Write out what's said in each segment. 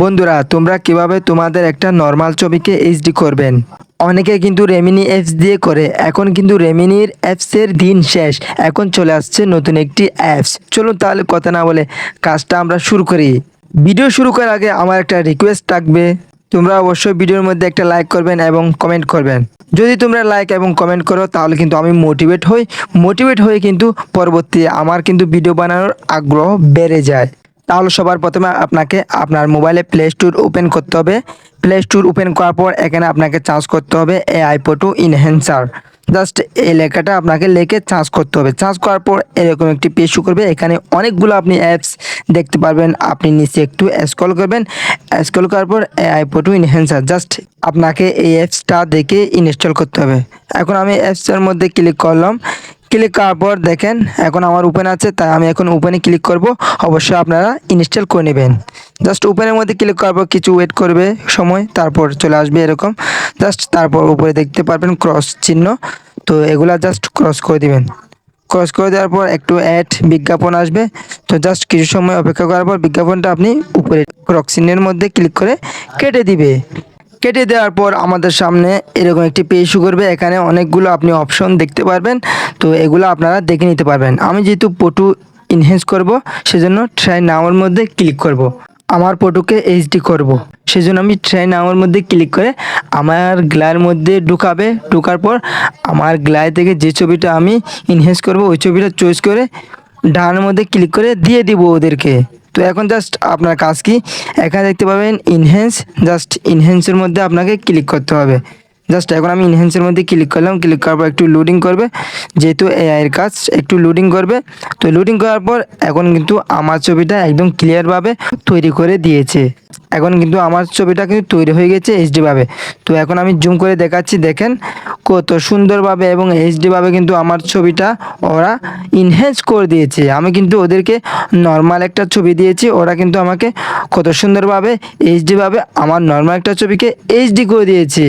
বন্ধুরা, তোমরা কীভাবে তোমাদের একটা নর্মাল ছবিকে এইচডি করবেন? অনেকে কিন্তু রেমিনি অ্যাপস দিয়ে করে। এখন কিন্তু রেমিনির অ্যাপসের দিন শেষ। এখন চলে আসছে নতুন একটি অ্যাপস চলুন তাহলে কথা না বলে কাজটা আমরা শুরু করি। ভিডিও শুরু করার আগে আমার একটা রিকোয়েস্ট থাকবে। তোমরা অবশ্যই ভিডিওর মধ্যে একটা লাইক করবেন এবং কমেন্ট করবেন। যদি তোমরা লাইক এবং কমেন্ট করো, তাহলে কিন্তু আমি মোটিভেট হই। মোটিভেট হয়ে কিন্তু পরবর্তী আমার কিন্তু ভিডিও বানানোর আগ্রহ বেড়ে যায়। তাহলে সবার প্রথমে আপনাকে আপনার মোবাইলে প্লে স্টোর ওপেন করতে হবে। প্লে স্টোর ওপেন করার পর এখানে আপনাকে চার্জ করতে হবে এআই ফটো ইনহ্যান্সার জাস্ট এই লেখাটা আপনাকে লেখে চার্জ করতে হবে। চার্জ করার পর এরকম একটি পেজ শু করবে। এখানে অনেকগুলো আপনি অ্যাপস দেখতে পারবেন। আপনি নিচে একটু স্ক্রল করবেন। স্ক্রল করার পর এআই ফটো ইনহ্যান্সার জাস্ট আপনাকে এই অ্যাপসটা দেখে ইনস্টল করতে হবে। এখন আমি অ্যাপসের মধ্যে ক্লিক করলাম। ক্লিক করার পর দেখেন, এখন আমার ওপেন আছে, তাই আমি এখন ওপেনে ক্লিক করব। অবশ্যই আপনারা ইনস্টল করে নেবেন। জাস্ট ওপেনের মধ্যে ক্লিক করার পর কিছু ওয়েট করবে সময়, তারপর চলে আসবে এরকম। জাস্ট তারপর উপরে দেখতে পারবেন ক্রস চিহ্ন। তো এগুলা জাস্ট ক্রস করে দিবেন। ক্রস করে দেওয়ার পর একটু অ্যাড বিজ্ঞাপন আসবে। তো জাস্ট কিছু সময় অপেক্ষা করার পর বিজ্ঞাপনটা আপনি উপরে ক্রস চিহ্নের মধ্যে ক্লিক করে কেটে দিবে। কেটে দেওয়ার পর আমাদের সামনে এরকম একটি পেজ শু করবে। এখানে অনেকগুলো আপনি অপশন দেখতে পারবেন। তো এগুলো আপনারা দেখে নিতে পারবেন। আমি যেহেতু পটু ইনহেন্স করব, সেজন্য ট্রাই নাওয়ার মধ্যে ক্লিক করব। আমার ফটোকে এইচডি করব। সেজন্য আমি ট্রাই নাওয়ার মধ্যে ক্লিক করে আমার গ্লায়ের মধ্যে ঢুকাবে। ঢোকার পর আমার গ্লায় থেকে যে ছবিটা আমি ইনহেন্স করব, ওই ছবিটা চয়েস করে ডানের মধ্যে ক্লিক করে দিয়ে দিব ওদেরকে। তো এখন জাস্ট আপনার কাজ কি? এখানে দেখতে পাবেন ইনহেন্স জাস্ট ইনহেন্সের মধ্যে আপনাকে ক্লিক করতে হবে। জাস্ট এখন আমি ইনহেন্সের মধ্যে ক্লিক করলাম ক্লিক করার পর একটু লোডিং করবে। যেহেতু এআইয়ের কাজ, একটু লোডিং করবে। তো লোডিং করার পর এখন কিন্তু আমার ছবিটা একদম ক্লিয়ারভাবে তৈরি করে দিয়েছে। এখন কিন্তু আমার ছবিটা কিন্তু তৈরি হয়ে গেছে এইচডি ভাবে। তো এখন আমি জুম করে দেখাচ্ছি, দেখেন। কত সুন্দরভাবে এবং এইচডি ভাবে কিন্তু আমার ছবিটা ওরা ইনহেন্স করে দিয়েছে। আমি কিন্তু ওদেরকে নর্মাল একটা ছবি দিয়েছি, ওরা কিন্তু আমাকে কত সুন্দরভাবে এইচডি ভাবে আমার নর্মাল একটা ছবিকে এইচডি করে দিয়েছে।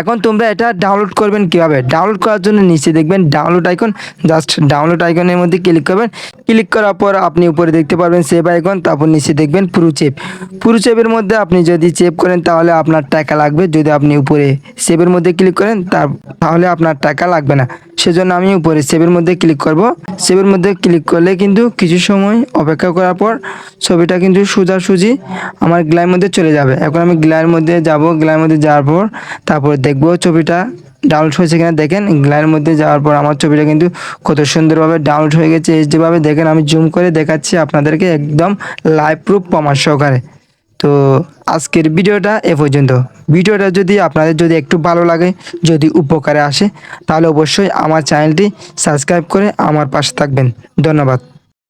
এখন তোমরা এটা ডাউনলোড করবেন কীভাবে? ডাউনলোড করার জন্য নিচে দেখবেন ডাউনলোড আইকন জাস্ট ডাউনলোড আইকনের মধ্যে ক্লিক করবেন। ক্লিক করার পর আপনি উপরে দেখতে পারবেন সেভ আইকন তারপর নিচে দেখবেন পুরো চেপ পুরো চেপের মধ্যে আপনি যদি চেপ করেন তাহলে আপনার টাকা লাগবে। যদি আপনি উপরে সেভের মধ্যে ক্লিক করেন তাহলে আপনার টাকা লাগবে না। সেজন্য আমি উপরে সেভের মধ্যে ক্লিক করব। সেভের মধ্যে ক্লিক করলে কিন্তু কিছু সময় অপেক্ষা করার পর ছবিটা কিন্তু সোজাসুজি আমার গ্লাইয়ের মধ্যে চলে যাবে। এখন আমি গ্লাইয়ের মধ্যে যাব। গ্লাইয়ের মধ্যে যাওয়ার পর তারপর দেখব ছবিটা ডাউনলোড হয়েছে কিনা দেখেন গ্লাইয়ের মধ্যে যাওয়ার পর আমার ছবিটা কিন্তু কত সুন্দরভাবে ডাউনলোড হয়ে গেছে এইচডি ভাবে দেখেন, আমি জুম করে দেখাচ্ছি আপনাদেরকে একদম লাইভ প্রুফ প্রমাণ সহকারে। তো আজকের ভিডিওটা এ পর্যন্ত। ভিডিওটা যদি আপনাদের যদি একটু ভালো লাগে, যদি উপকারে আসে, তাহলে অবশ্যই আমার চ্যানেলটি সাবস্ক্রাইব করে আমার পাশে থাকবেন। ধন্যবাদ।